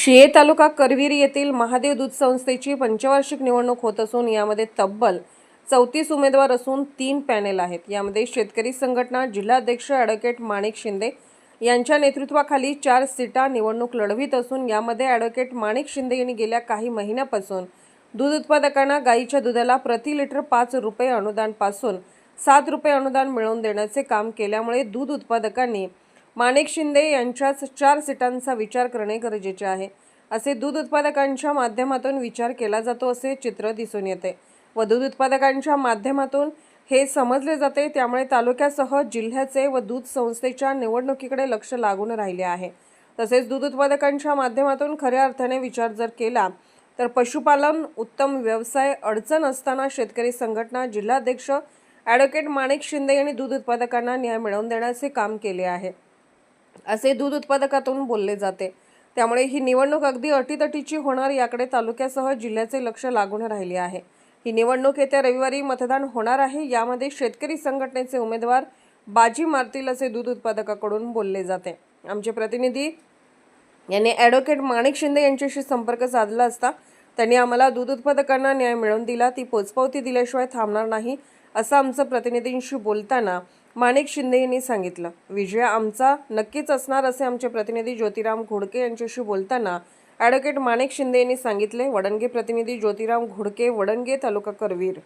शिये तालुका करवीर येथील महादेव दूध संस्थेची पंचवार्षिक निवडणूक होत असून यामध्ये तब्बल चौतीस उमेदवार असून तीन पॅनेल आहेत. यामध्ये शेतकरी संघटना जिल्हाध्यक्ष ॲडव्होकेट माणिक शिंदे यांच्या नेतृत्वाखाली चार सीटा निवडणूक लढवीत असून यामध्ये ॲडव्होकेट माणिक शिंदे यांनी गेल्या काही महिन्यापासून दूध उत्पादकांना गाईच्या दुधाला प्रति लिटर पाच रुपये अनुदानपासून सात रुपये अनुदान मिळवून देण्याचे काम केल्यामुळे दूध उत्पादकांनी माणिक शिंदे यांच्याच चार सीटांचा विचार करणे गरजेचे आहे. असे दूध उत्पादकांच्या माध्यमातून विचार केला जातो असे चित्र दिसून येते. व दूध उत्पादकांच्या माध्यमातून हे समजले जाते त्यामुळे तालुक्यासह जिल्ह्याचे व दूध संस्थेच्या निवडणुकीकडे लक्ष लागून राहिले आहे. तसेच दूध उत्पादकांच्या माध्यमातून खऱ्या अर्थाने विचार जर केला तर पशुपालन उत्तम व्यवसाय अडचण असताना शेतकरी संघटना जिल्हाध्यक्ष ॲडव्होकेट माणिक शिंदे यांनी दूध उत्पादकांना न्याय मिळवून देण्याचे काम केले आहे. असे दूध उत्पादकातून बोलले जाते. त्यामुळे ही निवडणूक अगदी अटीतटीची होणार याकडे तालुक्यासह जिल्ह्याचे लक्ष लागून राहिले आहे. ही निवडणूक येत्या रविवारी मतदान होणार आहे यामध्ये शेतकरी संघटनेचे उमेदवार बाजी मारतील असे दूध उत्पादकाकडून बोलले जाते. आमचे प्रतिनिधी यांनी ॲडव्होकेट माणिक शिंदे यांच्याशी संपर्क साधला असता त्यांनी आम्हाला दूध उत्पादकांना न्याय मिळवून दिला. ती पोचपावती दिल्याशिवाय थांबणार नाही असं आमचं प्रतिनिधींशी बोलताना माणिक शिंदे यांनी सांगितलं. विजय आमचा नक्कीच असणार असे आमचे प्रतिनिधी ज्योतिराम घोडके यांच्याशी बोलताना ॲडव्होकेट माणिक शिंदे यांनी सांगितले. वडणगे प्रतिनिधी ज्योतिराम घोडके वडणगे तालुका करवीर.